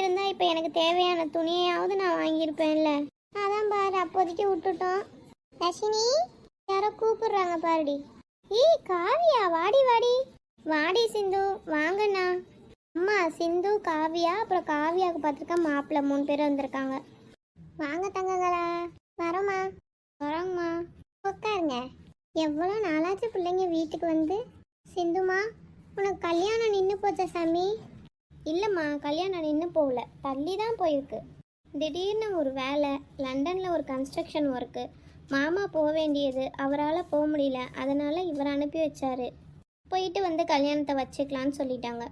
இருந்தா இப்போ எனக்கு தேவையான துணியையாவது நான் வாங்கியிருப்பேன்ல. அதான் பாரு அப்போதைக்கு விட்டுட்டோம். ரஷினி யாரோ கூப்பிடுறாங்க பாருடி. ஏய் காவியா வாடி வாடி. வாடி சிந்து. வாங்கண்ணா. அம்மா சிந்து காவியா அப்புறம் காவியாவுக்கு பார்த்துருக்கா மாப்பிள்ளை மூணு பேர் வந்திருக்காங்க. வாங்க தங்கங்களா. வரோம்மா. வரோங்கம்மா. உட்காருங்க எவ்வளோ நாளாச்சு பிள்ளைங்க வீட்டுக்கு வந்து? சிந்துமா உனக்கு கல்யாணம் நின்று போச்சா சாமி? இல்லைம்மா கல்யாணம் நின்று போகல. தள்ளி தான் போயிருக்கு. திடீர்னு ஒரு வேலை லண்டனில் ஒரு கன்ஸ்ட்ரக்ஷன் ஒர்க்கு மாமா போக வேண்டியது அவரால் போக முடியல அதனால் இவர் அனுப்பி வச்சாரு. போயிட்டு வந்து கல்யாணத்தை வச்சுக்கலான்னு சொல்லிட்டாங்க.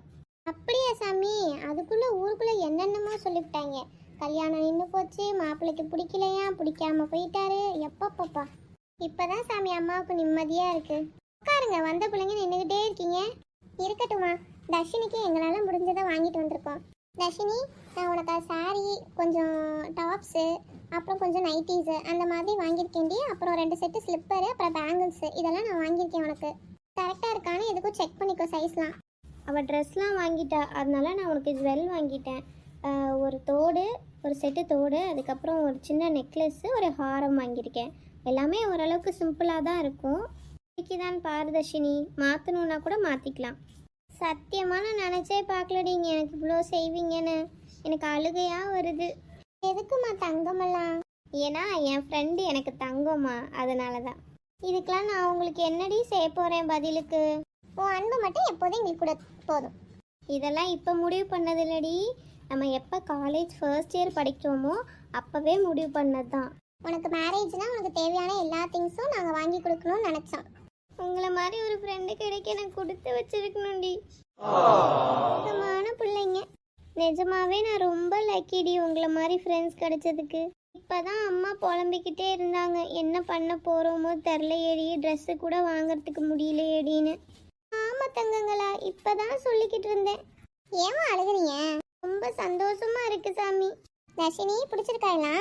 அப்படியா சாமி? அதுக்குள்ளே ஊருக்குள்ளே என்னென்னமோ சொல்லிவிட்டாங்க. கல்யாணம் நின்று போச்சு மாப்பிள்ளைக்கு பிடிக்கலையா பிடிக்காம போயிட்டாரு எப்பப்பப்பா. இப்போதான் சாமி அம்மாவுக்கு நிம்மதியாக இருக்குது உட்காருங்க வந்த பிள்ளைங்க நின்றுக்கிட்டே இருக்கீங்க. இருக்கட்டுமா தர்ஷினிக்கு எங்களால் முடிஞ்சதை வாங்கிட்டு வந்திருக்கோம். தர்ஷினி நான் உனக்கு சாரி கொஞ்சம் டாப்ஸு அப்புறம் கொஞ்சம் நைட்டிஸு அந்த மாதிரி வாங்கியிருக்கேன்டி. அப்புறம் ரெண்டு செட்டு ஸ்லிப்பரு அப்புறம் பேங்கிள்ஸு இதெல்லாம் நான் வாங்கியிருக்கேன் உனக்கு. கரெக்டாக இருக்கான்னு எதுக்கும் செக் பண்ணிக்கோ சைஸ்லாம் அவள் ட்ரெஸ்லாம் வாங்கிட்டா அதனால நான் உனக்கு ஜுவல் வாங்கிட்டேன். ஒரு தோடு ஒரு செட்டு தோடு அதுக்கப்புறம் ஒரு சின்ன நெக்லஸ்ஸு ஒரு ஹாரம் வாங்கியிருக்கேன். எல்லாமே ஓரளவுக்கு சிம்பிளாக தான் இருக்கும். தான் பாரதர்ஷினி மாற்றணுன்னா கூட மாற்றிக்கலாம் சத்தியமாக நான் நினச்சே பார்க்கலடி நீங்கள் எனக்கு இவ்வளோ செய்வீங்கன்னு. எனக்கு அழுகையாக வருது. எதுக்குமா தங்கமெல்லாம்? ஏன்னா என் ஃப்ரெண்டு எனக்கு தங்கம்மா. அதனால தான் இதுக்கெல்லாம் நான் உங்களுக்கு என்னடி செய்ய போகிறேன் பதிலுக்கு? உன் அன்பு மட்டும் எப்போதும் எங்களுக்கு கூட போதும். இதெல்லாம் இப்போ முடிவு பண்ணது இல்லடி நம்ம எப்போ காலேஜ் ஃபர்ஸ்ட் இயர் படிக்கிறோமோ அப்போவே முடிவு பண்ணது தான் உனக்கு மேரேஜ்னால் உனக்கு தேவையான எல்லா திங்ஸும் நாங்கள் வாங்கி கொடுக்கணும்னு நினச்சோம். உங்களை மாதிரி ஒரு ஃப்ரெண்டு கிடைக்க நான் கொடுத்து வச்சிருக்கணும்டி. சுத்தமான பிள்ளைங்க. நிஜமாவே நான் ரொம்ப லக்கிடி உங்களை மாதிரி ஃப்ரெண்ட்ஸ் கிடைச்சதுக்கு. இப்போதான் அம்மா புலம்பிக்கிட்டே இருந்தாங்க. என்ன பண்ண போகிறோமோ ஏடி ட்ரெஸ்ஸு கூட வாங்குறதுக்கு முடியலையேடின்னு. ஆமா தங்கங்களா இப்பதான் சொல்லிக்கிட்டு இருந்தேன். ஏமா அழுகுறீங்க? ரொம்ப சந்தோஷமா இருக்கு சாமி. தர்ஷினி பிடிச்சிருக்காங்களா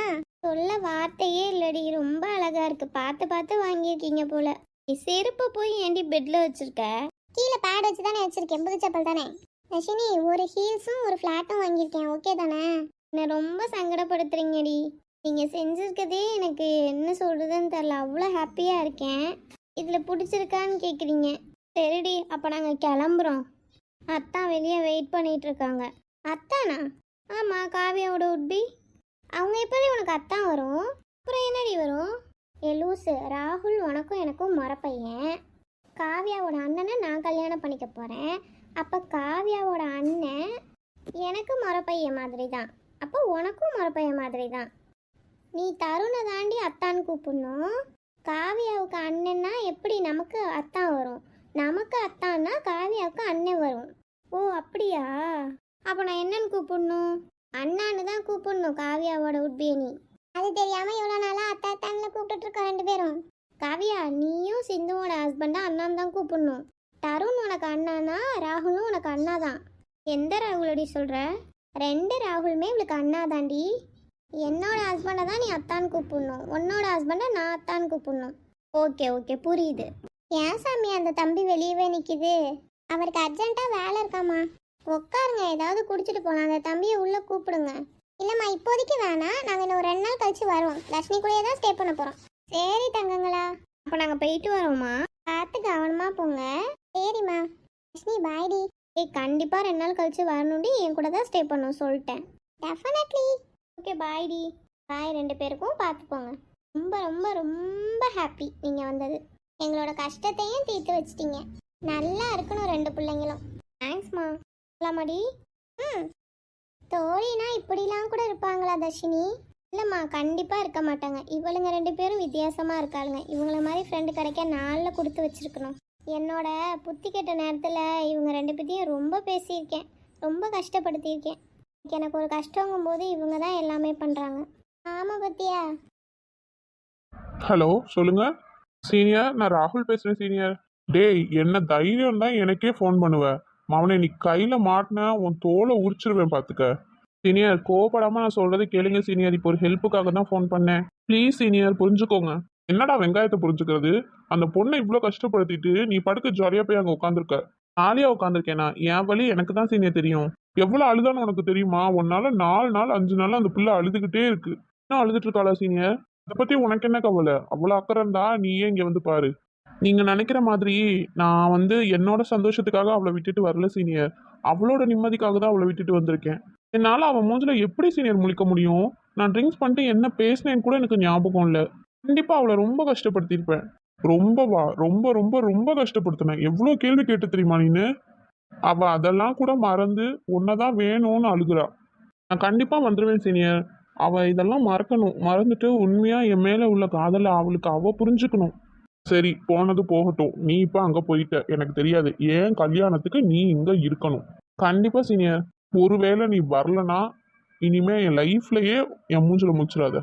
சொல்ல வார்த்தையே இல்லடி. ரொம்ப அழகா இருக்கு. பார்த்து பார்த்து வாங்கியிருக்கீங்க போல. செருப்பை போய் ஏண்டி பெட்ல வச்சிருக்க? கீழே பேட் வச்சு தானே வச்சிருக்கேன் புது செப்பல் தானே. தர்ஷினி ஒரு ஹீல்ஸும் ஒரு ஃப்ளாட்டும் வாங்கியிருக்கேன் ஓகே தானே? என்ன ரொம்ப சங்கடப்படுத்துறீங்கடி. நீங்க செஞ்சிருக்கதே எனக்கு என்ன சொல்றதுன்னு தெரில அவ்வளோ ஹாப்பியா இருக்கேன். இதுல பிடிச்சிருக்கான்னு கேக்குறீங்க. சரிடி அப்போ நாங்கள் கிளம்புறோம். அத்தான் வெளியே வெயிட் பண்ணிட்டு இருக்காங்க. அத்தானா? ஆமாம் காவியாவோட உட்பி அவங்க எப்படி உனக்கு அத்தான் வரும். அப்புறம் என்னடி வரும்? ஏ லூசு ராகுல் உனக்கும் எனக்கும் முறப்பையன் காவ்யாவோட அண்ணனை நான் கல்யாணம் பண்ணிக்க போகிறேன் அப்போ காவியாவோட அண்ணன் எனக்கு முறப்பையன் மாதிரி தான் அப்போ உனக்கும் முறப்பையன் மாதிரி தான் நீ தருணை தாண்டி அத்தான்னு கூப்பிடணும். காவியாவுக்கு அண்ணன்னா எப்படி நமக்கு அத்தான் வரும்? நமக்கு அத்தான்னா காவியாவுக்கு அண்ணன் வரும். ஓ அப்படியா? அப்போ நான் என்னன்னு கூப்பிடணும்? அண்ணான்னு தான் கூப்பிடணும் காவியாவோட உட்பியனி அது தெரியாம இவ்வளோ நாளாக அத்தா அத்தான்ல கூப்பிட்டுட்டு இருக்கோம் ரெண்டு பேரும். காவியா நீயும் சிந்துவோட ஹஸ்பண்டா அண்ணான்னு தான் கூப்பிடணும். தருண் உனக்கு அண்ணானா ராகுலும் உனக்கு அண்ணா தான் எந்த ராகுலடி சொல்கிற ரெண்டு ராகுலுமே இவளுக்கு அண்ணா தாண்டி என்னோட ஹஸ்பண்டை தான் நீ அத்தான்னு கூப்பிடணும். உன்னோட ஹஸ்பண்டை நான் அத்தான்னு கூப்பிடணும். ஓகே ஓகே புரியுது. ஏன் சாமி அந்த தம்பி வெளியவே நிக்குது? அவருக்கு அர்ஜென்ட்டாக வேலை இருக்காமா உட்காருங்க ஏதாவது குடிச்சிட்டு போகலாம் அந்த தம்பியை உள்ளே கூப்பிடுங்க. இல்லைம்மா இப்போதைக்கு வேணாம். நாங்கள் இன்னும் ரெண்டு நாள் கழிச்சு வருவோம். தர்ஷினி கூடயே தான் ஸ்டே பண்ண போகிறோம் சரி தங்கங்களா. அப்போ நாங்கள் போயிட்டு வரோம்மா பார்த்து கவனமாக போங்க. சரிம்மா. தர்ஷினி பாய்டி ஏய் கண்டிப்பாக ரெண்டு நாள் கழிச்சு வரணும்டி. என் கூட தான் ஸ்டே பண்ணணும் சொல்லிட்டேன். டெஃபினெட்லி ஓகே பாய்டி பாய் ரெண்டு பேருக்கும். பார்த்துப்போங்க ரொம்ப ரொம்ப ரொம்ப ஹாப்பி நீங்கள் வந்தது. எங்களோட கஷ்டத்தையும் தீர்த்து வச்சிட்டீங்க. நல்லா இருக்கணும் ரெண்டு பிள்ளைங்களும். தேங்க்ஸ்மா சொல்லாமாடி ம். தோழினா இப்படிலாம் கூட இருப்பாங்களா தர்ஷினி? இல்லைம்மா கண்டிப்பாக இருக்க மாட்டாங்க. இவளுங்க ரெண்டு பேரும் வித்தியாசமாக இருக்காளுங்க. இவங்கள மாதிரி ஃப்ரெண்டு கிடைக்க நாளில் கொடுத்து வச்சிருக்கணும். என்னோட புத்தி கெட்ட நேரத்தில் இவங்க ரெண்டு பேர்த்தையும் ரொம்ப பேசியிருக்கேன். ரொம்ப கஷ்டப்படுத்தியிருக்கேன். எனக்கு ஒரு கஷ்டங்கும் போது இவங்க தான் எல்லாமே பண்ணுறாங்க ஆமாம் பத்தியா? ஹலோ சொல்லுங்க. சீனியர் நான் ராகுல் பேசுகிறேன் சீனியர். டேய் என்ன தைரியம் தான் எனக்கே ஃபோன் பண்ணுவேன் மவனை நீ கையில மாட்டினா உன் தோலை உரிச்சிருவேன் பாத்துக்க. சீனியர் கோவப்படாம நான் சொல்கிறது கேளுங்க சீனியர். இப்போ ஒரு ஹெல்ப்புக்காக தான் ஃபோன் பண்ணேன். ப்ளீஸ் சீனியர் புரிஞ்சுக்கோங்க. என்னடா வெங்காயத்தை புரிஞ்சுக்கிறது? அந்த பொண்ணை இவ்வளோ கஷ்டப்படுத்திட்டு நீ படுக்க ஜாலியாக போய் அங்கே உட்காந்துருக்க ஜாலியாக உட்காந்துருக்கேனா என் வழி எனக்கு தான் சீனியர் தெரியும். எவ்வளோ அழுதான்னு உனக்கு தெரியுமா? உன்னால நாலு நாள் அஞ்சு நாள் அந்த பிள்ளை அழுதுகிட்டே இருக்கு. இன்னும் அழுதுட்டு இருக்காளா சீனியர்? அதை பற்றி உனக்கு என்ன கவலை? அவ்வளோ அக்கறை இருந்தா நீயே இங்கே வந்து பாரு. நீங்க நினைக்கிற மாதிரி நான் வந்து என்னோட சந்தோஷத்துக்காக அவளை விட்டுட்டு வரல சீனியர் அவளோட நிம்மதிக்காக தான் அவளை விட்டுட்டு வந்திருக்கேன். என்னால் அவன் மூஞ்சில எப்படி சீனியர் முழிக்க முடியும்? நான் ட்ரிங்க்ஸ் பண்ணிட்டு என்ன பேசினேன்னு கூட எனக்கு ஞாபகம் இல்லை. கண்டிப்பாக அவளை ரொம்ப கஷ்டப்படுத்தியிருப்பேன். ரொம்பவா ரொம்ப ரொம்ப ரொம்ப கஷ்டப்படுத்தினேன். எவ்வளோ கேள்வி கேட்டு தெரியுமா நீனு? அவ அதெல்லாம் கூட மறந்து உன்னதான் வேணும்னு அழுகுறா. நான் கண்டிப்பாக வந்துடுவேன் சீனியர் அவ இதெல்லாம் மறக்கணும். மறந்துட்டு உண்மையாக என் மேலே உள்ள காதலை அவளுக்கு அவ புரிஞ்சுக்கணும். சரி போனது போகட்டும். நீ இப்போ அங்கே போயிட்ட. எனக்கு தெரியாது. ஏன் கல்யாணத்துக்கு நீ இங்கே இருக்கணும்? கண்டிப்பாக சீனியர். ஒருவேளை நீ வரலனா இனிமே என் லைஃப்லையே என் மூஞ்சில முடிச்சிடாத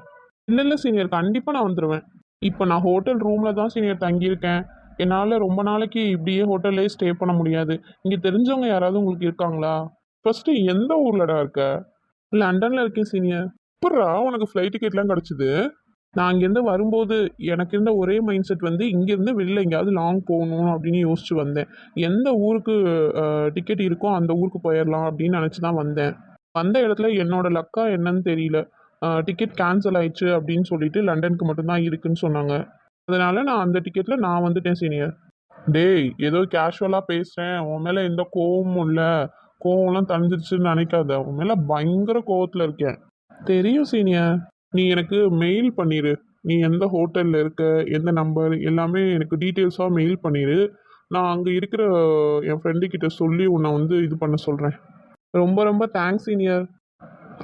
இல்லை இல்லை சீனியர். கண்டிப்பாக நான் வந்துடுவேன் இப்போ நான் ஹோட்டல் ரூமில் தான் சீனியர் தங்கியிருக்கேன். என்னால் ரொம்ப நாளைக்கு இப்படியே ஹோட்டல்லே ஸ்டே பண்ண முடியாது. இங்கே தெரிஞ்சவங்க யாராவது உங்களுக்கு இருக்காங்களா? ஃபர்ஸ்ட்டு எந்த ஊர்லடா இருக்க? லண்டனில் இருக்கேன் சீனியர். அப்புறா உனக்கு ஃப்ளைட் டிக்கெட்லாம் கிடச்சிது? நான் அங்கேருந்து வரும்போது எனக்கு இருந்த ஒரே மைண்ட் செட் வந்து இங்கேருந்து வெளில எங்கேயாவது லாங் போகணும் அப்படின்னு யோசிச்சு வந்தேன். எந்த ஊருக்கு டிக்கெட் இருக்கோ அந்த ஊருக்கு போயிடலாம் அப்படின்னு நினச்சி தான் வந்தேன். வந்த இடத்துல என்னோட லக்கா என்னன்னு தெரியல. டிக்கெட் கேன்சல் ஆயிடுச்சு அப்படின்னு சொல்லிட்டு லண்டனுக்கு மட்டும்தான் இருக்குன்னு சொன்னாங்க. அதனால நான் அந்த டிக்கெட்டில் நான் வந்துட்டேன் சீனியர் டேய் ஏதோ கேஷுவலாக பேசுகிறேன் உன் மேலே எந்த கோவமும் இல்லை. கோவம்லாம் தணிஞ்சிருச்சுன்னு நினைக்காத. உன் மேலே பயங்கர கோவத்தில் இருக்கேன். தெரியும் சீனியர் நீ எனக்கு மெயில் பண்ணிடு நீ எந்த ஹோட்டலில் இருக்க எந்த நம்பர் எல்லாமே எனக்கு டீட்டெயில்ஸாக மெயில் பண்ணிடு நான் அங்கே இருக்கிற என் ஃப்ரெண்டுக்கிட்ட சொல்லி உன்னை வந்து இது பண்ண சொல்கிறேன் ரொம்ப ரொம்ப தேங்க்ஸ் சீனியர்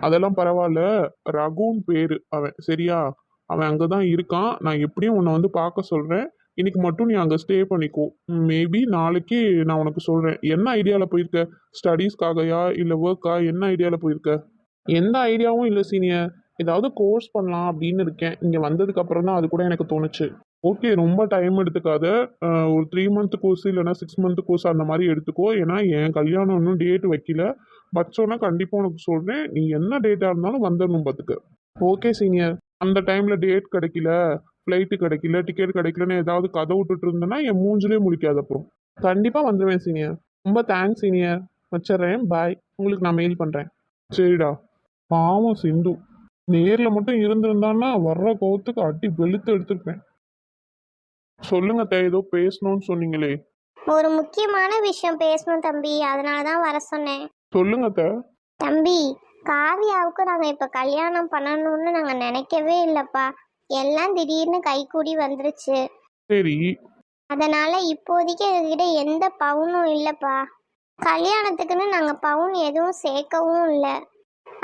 அதெல்லாம் பரவாயில்ல. ரகுன் பேர் அவன் சரியா? அவன் அங்கே தான் இருக்கான். நான் எப்படியும் உன்னை வந்து பார்க்க சொல்கிறேன் இன்னைக்கு மட்டும் நீ அங்கே ஸ்டே பண்ணிக்கோ. மேபி நாளைக்கு நான் உனக்கு சொல்கிறேன் என்ன ஐடியாவில் போயிருக்க? ஸ்டடீஸ்க்காகயா இல்லை ஒர்க்கா என்ன ஐடியாவில் போயிருக்க? எந்த ஐடியாவும் இல்லை சீனியர் ஏதாவது கோர்ஸ் பண்ணலாம் அப்படின்னு இருக்கேன். இங்கே வந்ததுக்கு அப்புறம் தான் அது கூட எனக்கு தோணுச்சு. ஓகே ரொம்ப டைம் எடுத்துக்காத. ஒரு த்ரீ மந்த் கோர்ஸ் இல்லைன்னா சிக்ஸ் மந்த் கோர்ஸ் அந்த மாதிரி எடுத்துக்கோ. ஏன்னா என் கல்யாணம் இன்னும் டேட் வைக்கல. வச்சோன்னா கண்டிப்பாக உனக்கு சொல்கிறேன் நீ என்ன டேட்டாக இருந்தாலும் வந்துடணும் பார்த்துக்க ஓகே சீனியர் அந்த டைமில் டேட் கிடைக்கல ஃப்ளைட்டு கிடைக்கல டிக்கெட் கிடைக்கலன்னு ஏதாவது கதை விட்டுட்டு இருந்தேன்னா என் மூஞ்சிலே முடிக்காத அப்புறம் கண்டிப்பாக வந்துடுவேன் சீனியர் ரொம்ப தேங்க்ஸ் சீனியர் வச்சிடுறேன் பாய் உங்களுக்கு நான் மெயில் பண்ணுறேன் சரிடா. பாவம் சிந்து. நேரில் மட்டும் இருந்திருந்தான்னா வர்ற கோவத்துக்கு அடி வெளுத்து எடுத்திருப்பேன். சொல்லுங்க தே ஏதோ பேசணும்னு சொன்னீங்களே. ஒரு முக்கியமான விஷயம் பேசணும் தம்பி அதனால தான் வர சொன்னேன். சொல்லுங்க தே தம்பி காவியாவுக்கு நாங்கள் இப்போ கல்யாணம் பண்ணணும்னு நாங்கள் நினைக்கவே இல்லைப்பா. எல்லாம் திடீர்னு கைகூடி வந்துருச்சு. சரி. அதனால இப்போதைக்கு எங்ககிட்ட எந்த பவுனும் இல்லைப்பா. கல்யாணத்துக்குன்னு நாங்கள் பவுன் எதுவும் சேர்க்கவும் இல்லை.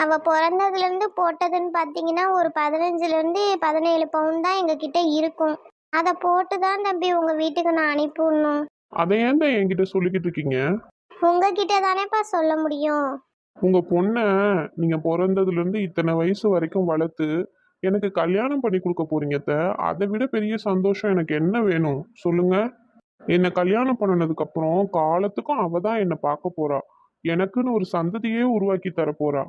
அவள் பிறந்ததுலேருந்து போட்டதுன்னு பார்த்தீங்கன்னா ஒரு பதினஞ்சுலேருந்து பதினேழு பவுன் தான் எங்ககிட்ட இருக்கும். அதை போட்டு தான் தம்பி உங்கள் வீட்டுக்கு நான் அனுப்பிவிடணும். அதை ஏன் தான் என்கிட்ட சொல்லிக்கிட்டு இருக்கீங்க? உங்ககிட்ட தானேப்பா சொல்ல முடியும். உங்க பொண்ணை நீங்க பிறந்ததுல இருந்து இத்தனை வயசு வரைக்கும் வளர்த்து எனக்கு கல்யாணம் பண்ணி கொடுக்க போறீங்க அத்தை. அதை விட பெரிய சந்தோஷம் எனக்கு என்ன வேணும்? சொல்லுங்க. என்னை கல்யாணம் பண்ணினதுக்கு அப்புறம் காலத்துக்கும் அவ தான் என்னை பார்க்க போறா. எனக்குன்னு ஒரு சந்ததியே உருவாக்கி தர போறா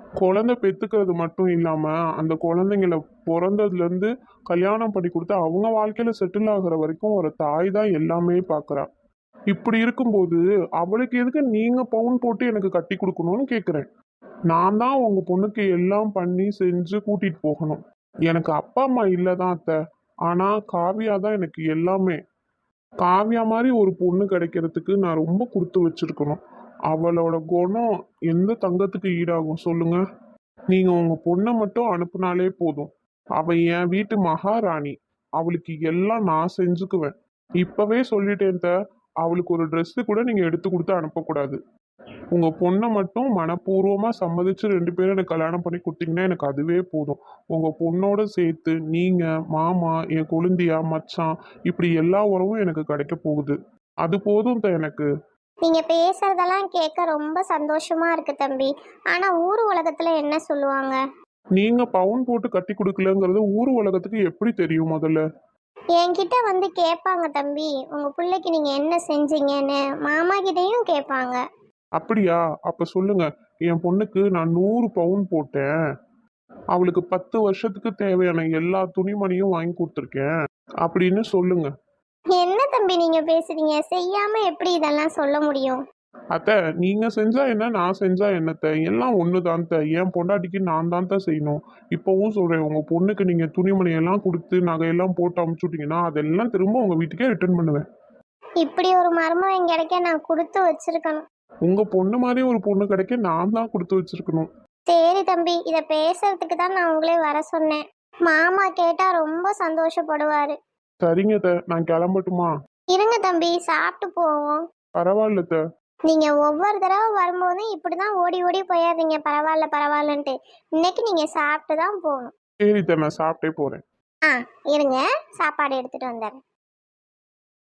குழந்தை பெற்றுக்கிறது மட்டும் இல்லாமல் அந்த குழந்தைங்கள பிறந்ததுலேருந்து கல்யாணம் பண்ணி கொடுத்து அவங்க வாழ்க்கையில் செட்டில் ஆகுற வரைக்கும் ஒரு தாய் தான் எல்லாமே பார்க்குறா இப்படி இருக்கும்போது அவளுக்கு எதுக்கு நீங்கள் பவுன் போட்டு எனக்கு கட்டி கொடுக்கணும்னு கேட்குறேன் நான் தான் உங்கள் பொண்ணுக்கு எல்லாம் பண்ணி செஞ்சு கூட்டிகிட்டு போகணும். எனக்கு அப்பா அம்மா இல்லை தான் அத்தை. ஆனால் காவியா தான் எனக்கு எல்லாமே. காவியா மாதிரி ஒரு பொண்ணு கிடைக்கிறதுக்கு நான் ரொம்ப கொடுத்து வச்சிருக்கணும். அவளோட குணம் எந்த தங்கத்துக்கு ஈடாகும் சொல்லுங்க. நீங்க உங்க பொண்ணை மட்டும் அனுப்புனாலே போதும். அவ என் வீட்டு மகாராணி. அவளுக்கு எல்லாம் நான் செஞ்சுக்குவேன். இப்பவே சொல்லிட்டேன் த அவளுக்கு ஒரு ட்ரெஸ்ஸு கூட நீங்க எடுத்து கொடுத்து அனுப்பக்கூடாது. உங்க பொண்ணை மட்டும் மனப்பூர்வமா சம்மதிச்சு ரெண்டு பேரும் எனக்கு கல்யாணம் பண்ணி கொடுத்தீங்கன்னா எனக்கு அதுவே போதும். உங்க பொண்ணோட சேர்த்து நீங்க மாமா என் கொழுந்தியா மச்சான் இப்படி எல்லா உறவும் எனக்கு கிடைக்க போகுது. அது போதும் த எனக்கு. நீங்க பேசுறதெல்லாம் கேட்க ரொம்ப சந்தோஷமா இருக்கு தம்பி. ஆனா ஊர் உலகத்துல என்ன சொல்லுவாங்க? நீங்க பவுன் போட்டு கட்டி கொடுக்கலங்கிறது ஊர் உலகத்துக்கு எப்படி தெரியும் முதல்ல? என்கிட்ட வந்து கேட்பாங்க தம்பி. உங்க பிள்ளைக்கு நீங்க என்ன செஞ்சீங்கன்னு மாமா கிட்டயும் கேட்பாங்க. அப்படியா? அப்ப சொல்லுங்க. என் பொண்ணுக்கு நான் நூறு பவுன் போட்டேன். அவளுக்கு பத்து வருஷத்துக்கு தேவையான எல்லா துணிமணியும் வாங்கி கொடுத்துருக்கேன். அப்படின்னு சொல்லுங்க. என்ன தம்பி நீங்க பேசுறீங்க? செய்யாம எப்படி இதெல்லாம் சொல்ல முடியும்? அத்தை நீங்க செஞ்சா என்ன நான் செஞ்சா என்னத்த? எல்லாம் ஒன்று தான் என் பொண்டாட்டிக்கு நான் தான் தான் செய்யணும். இப்போவும் சொல்றேன் உங்க பொண்ணுக்கு நீங்க துணிமணி எல்லாம் கொடுத்து நகையெல்லாம் போட்டு அமுச்சுட்டீங்கன்னா அதெல்லாம் திரும்ப உங்க வீட்டுக்கே ரிட்டர்ன் பண்ணுவேன். இப்படி ஒரு மர்மம் கிடைக்க நான் கொடுத்து வச்சிருக்கணும். உங்க பொண்ணு மாதிரி ஒரு பொண்ணு கிடைக்க நான் தான் கொடுத்து வச்சிருக்கணும். சரி தம்பி இதை பேசுறதுக்கு தான் நான் உங்களே வர சொன்னேன். மாமா கேட்டா ரொம்ப சந்தோஷப்படுவாரு. சரிங்க நான் கிளம்பட்டுமா? இருங்க தம்பி சாப்பிட்டு போவோம். பரவாயில்ல அத்தை நீங்க ஒவ்வொரு தடவை வரும்போதும் இப்படிதான் ஓடி ஓடி போயிடுறீங்க பரவாயில்ல பரவாயில்லன்ட்டு. இன்னைக்கு நீங்க சாப்பிட்டு தான் போகணும். சரி அத்தை நான் சாப்பிட்டே போறேன். ஆ இருங்க சாப்பாடு எடுத்துட்டு வந்துடுறேன்.